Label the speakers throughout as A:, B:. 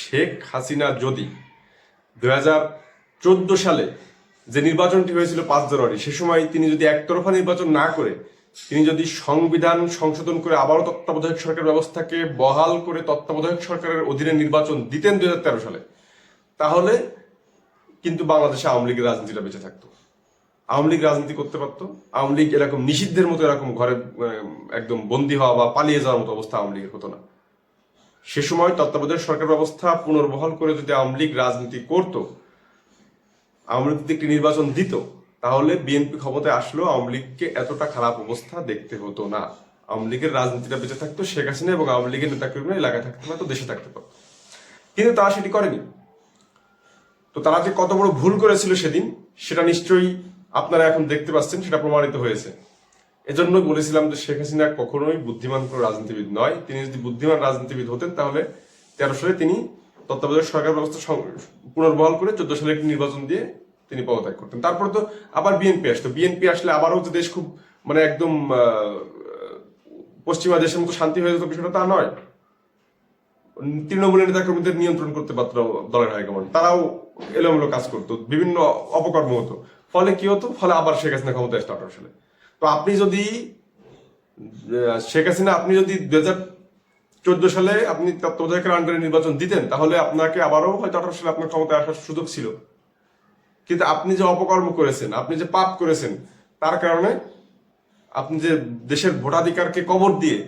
A: শেখ হাসিনা যদি দুই হাজার চোদ্দ সালে যে নির্বাচনটি হয়েছিল পাঁচ জানুয়ারি, সে সময় তিনি যদি একতরফা নির্বাচন না করে, তিনি যদি সংবিধান সংশোধন করে আবারও তত্ত্বাবধায়ক সরকার ব্যবস্থাকে বহাল করে তত্ত্বাবধায়ক সরকারের অধীনে নির্বাচন দিতেন দুই হাজার তেরো সালে, তাহলে কিন্তু বাংলাদেশে আওয়ামী লীগের রাজনীতিটা বেঁচে থাকতো। আওয়ামী লীগ রাজনীতি করতে পারতো। আওয়ামী লীগ এরকম নিষিদ্ধের মতো এরকম ঘরে একদম বন্দী হওয়া বা পালিয়ে যাওয়ার মতো অবস্থা আওয়ামী লীগের হতো না। সে সময় তত্ত্বাবধায়ক সরকার ব্যবস্থা পুনর্বহাল করে যদি আওয়ামী লীগ রাজনীতি করত, আওয়ামী লীগ একটি নির্বাচন দিত, তাহলে বিএনপি ক্ষমতায় আসলেও আওয়ামী লীগকে এতটা খারাপ অবস্থা দেখতে হতো না। আওয়ামী লীগের রাজনীতিটা বেঁচে থাকতো শেখ হাসিনা এবং আওয়ামী লীগের নেতাকর্মীরা এলাকায় থাকতে পারতো, দেশে থাকতে পারতো। কিন্তু তারা সেটি করেনি। তো তারা যে কত বড় ভুল করেছিল সেদিন, সেটা নিশ্চয়ই আপনারা এখন দেখতে পাচ্ছেন, সেটা প্রমাণিত হয়েছে। এজন্যই বলেছিলাম যে শেখ হাসিনা কখনোই বুদ্ধিমান কোনো রাজনীতিবিদ নয়। তিনি যদি বুদ্ধিমান রাজনীতিবিদ হতেন, তাহলে তেরো সালে তিনি তত্ত্বাবধায়ক সরকার ব্যবস্থা পুনর্বহাল করে চোদ্দ সালে একটি নির্বাচন দিয়ে তিনি পদত্যাগ করতেন। তারপরে তো আবার বিএনপি আসতো। বিএনপি আসলে আবারও যে দেশ খুব মানে একদম পশ্চিমা দেশের মতো শান্তি হয়ে যেত বিষয়টা তা নয়। তৃণমূলের নেতা কর্মীদের নিয়ন্ত্রণ করতে পারত দলের হাইকমান্ড তারাও এলোমেলো কাজ করতো, বিভিন্ন অপকর্ম হতো। ফলে কি হতো? ফলে আবার শেখ হাসিনা ক্ষমতা আসতো আঠারো সালে। তো আপনি যদি শেখ হাসিনা, আপনি যদি দু হাজার চোদ্দ সালে আপনি তত্ত্বাবধায়কের আন্ডারে নির্বাচন দিতেন, তাহলে আপনাকে আবারও হয়তো আঠারো সালে আপনার ক্ষমতায় আসার সুযোগ ছিল। কিন্তু আপনি যে অপকর্ম করেছেন, আপনি যে পাপ করেছেন, তার কারণে আপনি যে দেশের ভোটাধিকারকে কবর দিয়ে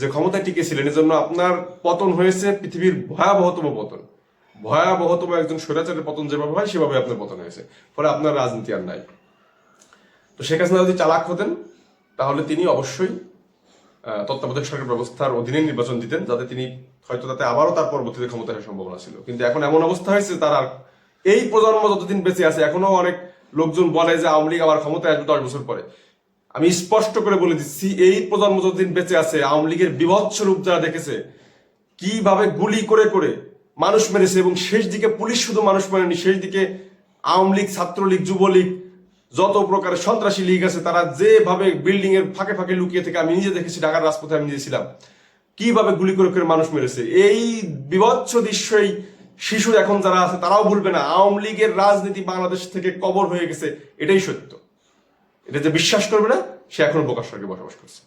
A: যে ক্ষমতায় টিকেছিলেন, এজন্য আপনার পতন হয়েছে পৃথিবীর ভয়াবহতম পতন। ভয়াবহতম একজন স্বৈরাচারের পতন যেভাবে হয়, সেভাবে আপনার পতন হয়েছে। ফলে আপনার রাজনীতি আর নাই। তো শেখ হাসিনা যদি চালাক হতেন, তাহলে তিনি অবশ্যই তত্ত্বাবধায়ক সরকার ব্যবস্থার অধীনে নির্বাচন দিতেন, যাতে তিনি হয়তো তাতে আবারও তার পরবর্তীতে ক্ষমতা আসার সম্ভাবনা ছিল। কিন্তু এখন এমন অবস্থা হয়েছে তার আর এই প্রজন্ম যতদিন বেঁচে আছে এখনও অনেক লোকজন বলে যে আওয়ামী লীগ আবার ক্ষমতায় আসবে দশ বছর পরে। আমি স্পষ্ট করে বলে দিচ্ছি, এই প্রজন্ম যতদিন বেঁচে আছে, আওয়ামী লীগের বিভৎস রূপ যারা দেখেছে, কীভাবে গুলি করে করে মানুষ মেরেছে এবং শেষ দিকে পুলিশ শুধু মানুষ মারেনি, শেষ দিকে আওয়ামী লীগ, ছাত্রলীগ, যুবলীগ যত প্রকার সন্ত্রাসী লীগ আছে, তারা যেভাবে বিল্ডিং এর ফাঁকে ফাঁকে লুকিয়ে থেকে আমি নিজে দেখেছি, ঢাকার রাজপথে আমি নিজেছিলাম কীভাবে গুলি করে করে মানুষ মেরেছে। এই বিভৎস দৃশ্যই শিশু এখন যারা আছে, তারাও ভুলবে না। আওয়ামী লীগের রাজনীতি বাংলাদেশ থেকে কবর হয়ে গেছে, এটাই সত্য। এটা যে বিশ্বাস করবে না, সে এখন প্রকাশ করে বসবাস করছে।